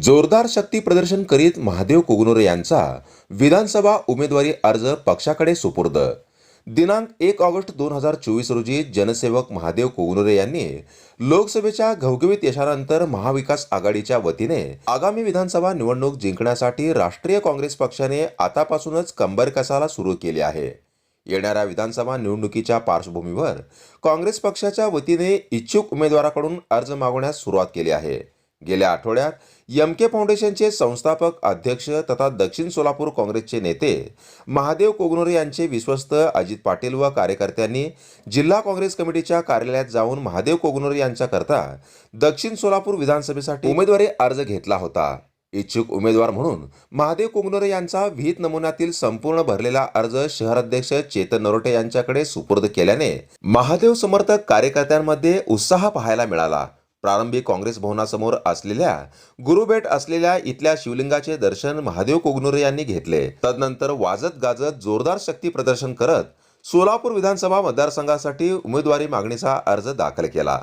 जोरदार शक्ती प्रदर्शन करीत महादेव कुगनोरे यांचा विधानसभा उमेदवारी अर्ज पक्षाकडे सुपूर्द. दिनांक एक ऑगस्ट दोन हजार चोवीस रोजी जनसेवक महादेव कोगनोरे यांनी लोकसभेच्या घवघवीत यशानंतर महाविकास आघाडीच्या वतीने आगामी विधानसभा निवडणूक जिंकण्यासाठी राष्ट्रीय काँग्रेस पक्षाने आतापासूनच कंबर कसाला सुरू केली आहे. येणाऱ्या विधानसभा निवडणुकीच्या पार्श्वभूमीवर काँग्रेस पक्षाच्या वतीने इच्छुक उमेदवाराकडून अर्ज मागवण्यास सुरुवात केली आहे. गेल्या आठवड्यात यमके फाउंडेशनचे संस्थापक अध्यक्ष तथा दक्षिण सोलापूर काँग्रेसचे नेते महादेव कोगनोरे यांचे विश्वस्त अजित पाटील व कार्यकर्त्यांनी जिल्हा काँग्रेस कमिटीच्या कार्यालयात जाऊन महादेव कोगनोरे यांच्याकरता दक्षिण सोलापूर विधानसभेसाठी उमेदवारी अर्ज घेतला होता. इच्छुक उमेदवार म्हणून महादेव कोगनोरे यांचा विहित नमुन्यातील संपूर्ण भरलेला अर्ज शहराध्यक्ष चेतन नरोटे यांच्याकडे सुपूर्द केल्याने महादेव समर्थक कार्यकर्त्यांमध्ये उत्साह पाहायला मिळाला. प्रारंभी काँग्रेस भवनासमोर असलेल्या गुरुबेट असलेल्या इथल्या शिवलिंगाचे दर्शन महादेव कोगनुरे यांनी घेतले. तदनंतर वाजत गाजत जोरदार शक्ती प्रदर्शन करत सोलापूर विधानसभा मतदारसंघासाठी उमेदवारी मागणीचा अर्ज दाखल केला.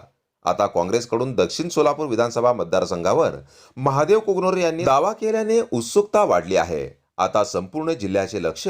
आता काँग्रेसकडून दक्षिण सोलापूर विधानसभा मतदारसंघावर महादेव कोगनोरे यांनी दावा केल्याने उत्सुकता वाढली आहे. आता संपूर्ण जिल्ह्याचे लक्ष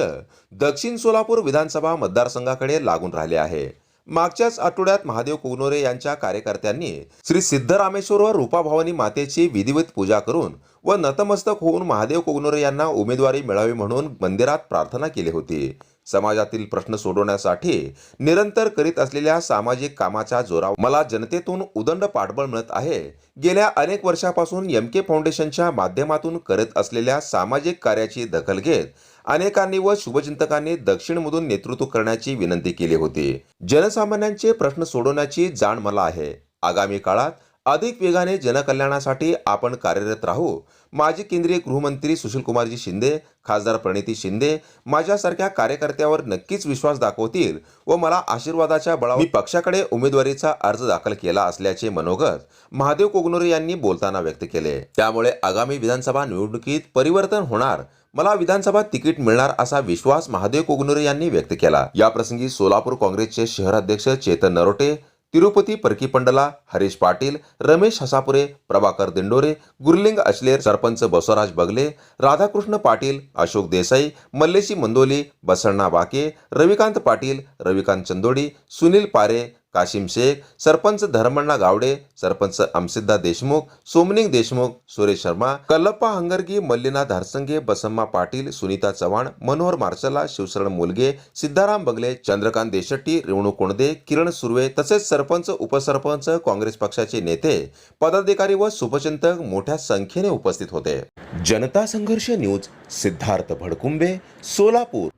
दक्षिण सोलापूर विधानसभा मतदारसंघाकडे लागून राहिले आहे. मागच्याच आठवड्यात महादेव कुगनोरे यांच्या कार्यकर्त्यांनी श्री सिद्धरामेश्वर व रूपाभवानी मातेची विधिवत पूजा करून व नतमस्तक होऊन महादेव कुगनोरे यांना उमेदवारी मिळावी म्हणून मंदिरात प्रार्थना केली होती. समाजातील प्रश्न सोडवण्यासाठी निरंतर करीत असलेल्या सामाजिक कामाच्या जोरावर मला जनतेतून उदंड पाठबळ मिळत आहे. गेल्या अनेक वर्षापासून एम के फाउंडेशनच्या माध्यमातून करत असलेल्या सामाजिक कार्याची दखल घेत अनेकांनी व शुभचिंतकांनी दक्षिणमधून नेतृत्व करण्याची विनंती केली होती. जनसामान्यांचे प्रश्न सोडवण्याची जाण मला आहे. आगामी काळात अधिक वेगाने जनकल्याणासाठी आपण कार्यरत राहू. माजी केंद्रीय गृहमंत्री सुशीलकुमारजी शिंदे खासदार प्रणिती शिंदे माझ्यासारख्या कार्यकर्त्यावर नक्कीच विश्वास दाखवतील व मला आशीर्वादाच्या बळावर पक्षाकडे उमेदवारीचा अर्ज दाखल केला असल्याचे मनोगत महादेव कोगनोरे यांनी बोलताना व्यक्त केले. त्यामुळे आगामी विधानसभा निवडणुकीत परिवर्तन होणार. मला विधानसभा तिकीट मिळणार असा विश्वास महादेव कोगनोरे यांनी व्यक्त केला. या प्रसंगी सोलापूर काँग्रेसचे शहराध्यक्ष चेतन नरोटे तिरुपती परकीपंडला हरीश पाटील रमेश हसापुरे प्रभाकर दिंडोरे गुरलिंग अचलेर सरपंच बसवराज बगले राधाकृष्ण पाटील अशोक देसाई मल्लेशी मंदोली बसण्णा बाके रविकांत पाटील रविकांत चंदोडी सुनील पारे काशिम शेख सरपंच धर्मण्णा गावडे सरपंच अमसिद्धा देशमुख सोमनिंग देशमुख सुरेश शर्मा कल्लप्पा हंगरगी मल्लिना धारसंगे बसम्मा पाटील सुनीता चव्हाण मनोहर मार्चला शिवशरण मुलगे सिद्धाराम बगले चंद्रकांत देशट्टी रेणू कोणदे किरण सुर्वे तसेच सरपंच उपसरपंच काँग्रेस पक्षाचे नेते पदाधिकारी व शुभचिंतक मोठ्या संख्येने उपस्थित होते. जनता संघर्ष न्यूज सिद्धार्थ भडकुंबे सोलापूर.